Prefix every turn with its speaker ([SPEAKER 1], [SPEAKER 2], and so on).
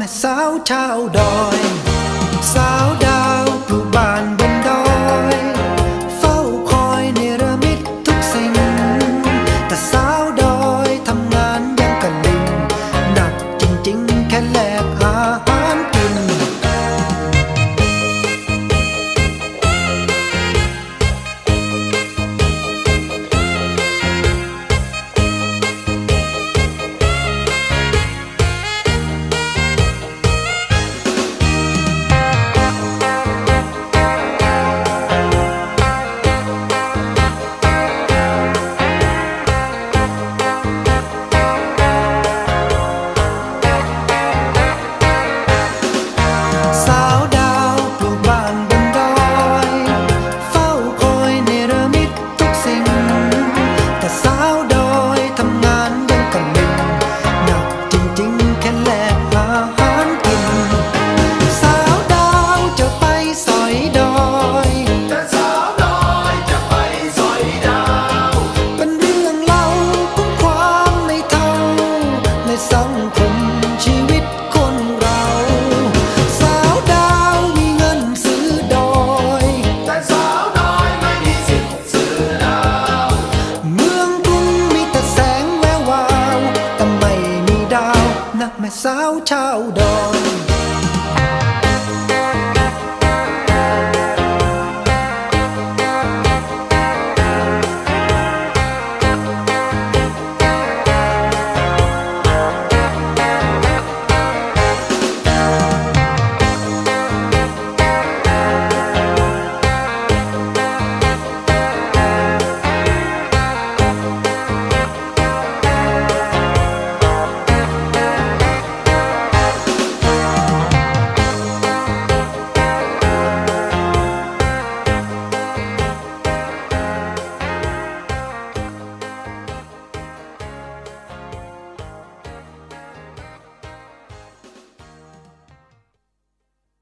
[SPEAKER 1] แม่สาวชาวดอย สาวชาวดอน